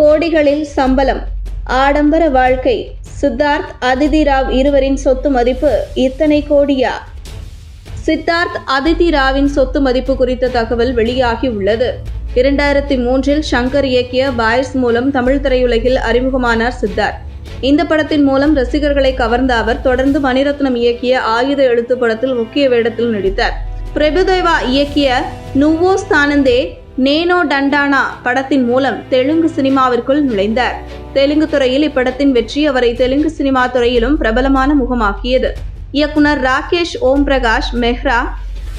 கோடிகளில் சம்பளம். ஆடம்பர வாழ்க்கை. சித்தார்த் அதிதி ராவ் இருவரின் சொத்து மதிப்பு இத்தனை கோடியா? சித்தார்த் அதிதி ராவின் சொத்து மதிப்பு குறித்த தகவல் வெளியாகி உள்ளது. இரண்டாயிரத்தி மூன்றில் ஷங்கர் இயக்கிய பாய்ஸ் மூலம் தமிழ் திரையுலகில் அறிமுகமானார் சித்தார்த். இந்த படத்தின் மூலம் ரசிகர்களை கவர்ந்த அவர் தொடர்ந்து மணிரத்னம் இயக்கிய ஆயுத எழுத்து படத்தில் முக்கிய வேடத்தில் நடித்தார். பிரபுதேவா இயக்கிய நுவோ ஸ்தானந்தே நேனோ டண்டானா படத்தின் மூலம் தெலுங்கு சினிமாவிற்குள் நுழைந்தார். தெலுங்கு துறையில் இப்படத்தின் வெற்றி அவரை தெலுங்கு சினிமா துறையிலும் பிரபலமான முகமாக்கியது. இயக்குனர் ராகேஷ் ஓம் பிரகாஷ் மெஹ்ரா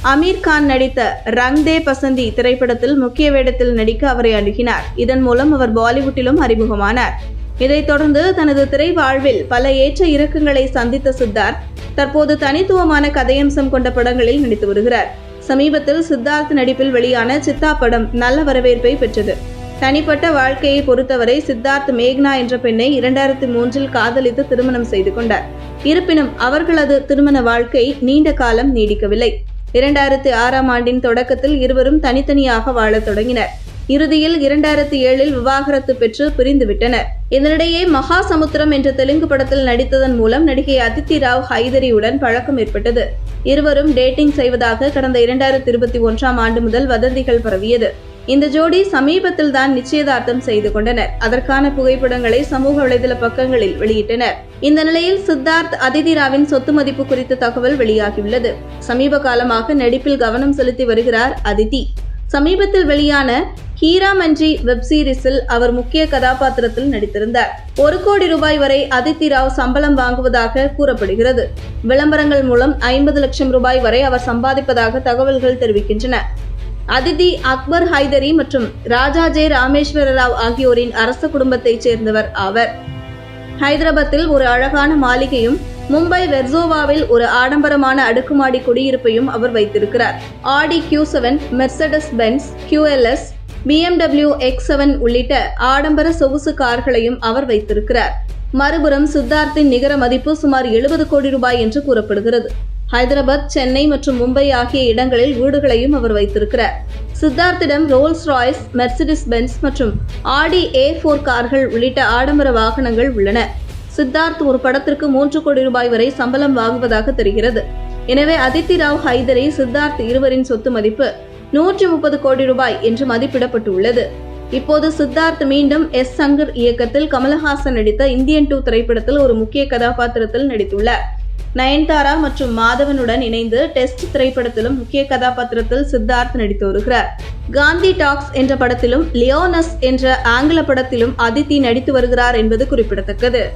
அமீர் கான் நடித்த ரங் தே பசந்தி திரைப்படத்தில் முக்கிய வேடத்தில் நடிக்க அவரை அணுகினார். இதன் மூலம் அவர் பாலிவுட்டிலும் அறிமுகமானார். இதைத் தொடர்ந்து தனது திரை வாழ்வில் பல ஏற்ற இறக்கங்களை சந்தித்த சித்தார்த் தற்போது தனித்துவமான கதையம்சம் கொண்ட படங்களில் நடித்து வருகிறார். சமீபத்தில் சித்தார்த் நடிப்பில் வெளியான சித்தா படம் நல்ல வரவேற்பை பெற்றது. தனிப்பட்ட வாழ்க்கையை பொறுத்தவரை சித்தார்த் மேக்னா என்ற பெண்ணை இரண்டாயிரத்தி மூன்றில் காதலித்து திருமணம் செய்து கொண்டார். இருப்பினும் அவர்களது திருமண வாழ்க்கை நீண்ட காலம் நீடிக்கவில்லை. இரண்டாயிரத்தி ஆறாம் ஆண்டின் தொடக்கத்தில் இருவரும் தனித்தனியாக வாழத் தொடங்கினர். இறுதியில் இரண்டாயிரத்தி ஏழில் விவாகரத்து பெற்று பிரிந்துவிட்டனர் இதனிடையே மகாசமுத்திரம் என்ற தெலுங்கு படத்தில் நடித்ததன் மூலம் நடிகை அதித்தி ராவ் ஹைதரியுடன் பழக்கம் ஏற்பட்டது. இருவரும் டேட்டிங் செய்வதாக கடந்த இரண்டாயிரத்தி இருபத்தி ஒன்றாம் ஆண்டு முதல் வதந்திகள் பரவியது. இந்த ஜோடி சமீபத்தில் தான் நிச்சயதார்த்தம் செய்து கொண்டனர். அதற்கான புகைப்படங்களை சமூக வலைதள பக்கங்களில் வெளியிட்டனர். இந்த நிலையில் சித்தார்த் அதிதி ராவின் சொத்து மதிப்பு குறித்த தகவல் வெளியாகியுள்ளது. சமீப காலமாக நடிப்பில் கவனம் செலுத்தி வருகிறார் அதிதி. சமீபத்தில் வெளியான ஹீராமஞ்சி வெப் சீரிஸில் அவர் முக்கிய கதாபாத்திரத்தில் நடித்திருந்தார். ஒரு கோடி ரூபாய் வரை அதித்தி ராவ் சம்பளம் வாங்குவதாக கூறப்படுகிறது. விளம்பரங்கள் மூலம் ஐம்பது லட்சம் ரூபாய் வரை அவர் சம்பாதிப்பதாக தகவல்கள் தெரிவிக்கின்றன. அதிதி அக்பர் ஹைதரி மற்றும் ராஜா ஜே ராமேஸ்வர ராவ் ஆகியோரின் அரச குடும்பத்தைச் சேர்ந்தவர் ஆவர். ஹைதராபாத்தில் ஒரு அழகான மாளிகையும் மும்பை வெர்சோவாவில் ஒரு ஆடம்பரமான அடுக்குமாடி குடியிருப்பையும் அவர் வைத்திருக்கிறார். Audi Q seven Mercedes Benz GLS BMW X seven உள்ளிட்ட ஆடம்பர சொகுசு கார்களையும் அவர் வைத்திருக்கிறார். மறுபுறம் சித்தார்த்தின் நிகர மதிப்பு சுமார் எழுபது கோடி ரூபாய் என்று கூறப்படுகிறது. ஹைதராபாத் சென்னை மற்றும் மும்பை ஆகிய இடங்களில் வீடுகளையும் அவர் வைத்திருக்கிறார். சித்தார்த்திடம் ரோல்ஸ் ராய்ஸ் மெர்சிடிஸ் பென்ஸ் மற்றும் ஆடி ஏ ஃபோர் கார்கள் உள்ளிட்ட ஆடம்பர வாகனங்கள் உள்ளன. சித்தார்த் ஒரு படத்திற்கு மூன்று கோடி ரூபாய் வரை சம்பளம் வாங்குவதாக தெரிகிறது. எனவே அதித்தி ராவ் ஹைதரி சித்தார்த் இருவரின் சொத்து மதிப்பு நூற்றி முப்பது கோடி ரூபாய் என்று மதிப்பிடப்பட்டுள்ளது. இப்போது சித்தார்த் மீண்டும் எஸ். சங்கர் இயக்கத்தில் கமலஹாசன் நடித்த இந்தியன் டூ திரைப்படத்தில் ஒரு முக்கிய கதாபாத்திரத்தில் நடித்துள்ளார். நயன்தாரா மற்றும் மாதவனுடன் இணைந்து டெஸ்ட் திரைப்படத்திலும் முக்கிய கதாபாத்திரத்தில் சித்தார்த் நடித்து வருகிறார். காந்தி டாக்ஸ் என்ற படத்திலும் லியோனஸ் என்ற ஆங்கில படத்திலும் அதித்தி நடித்து வருகிறார் என்பது குறிப்பிடத்தக்கது.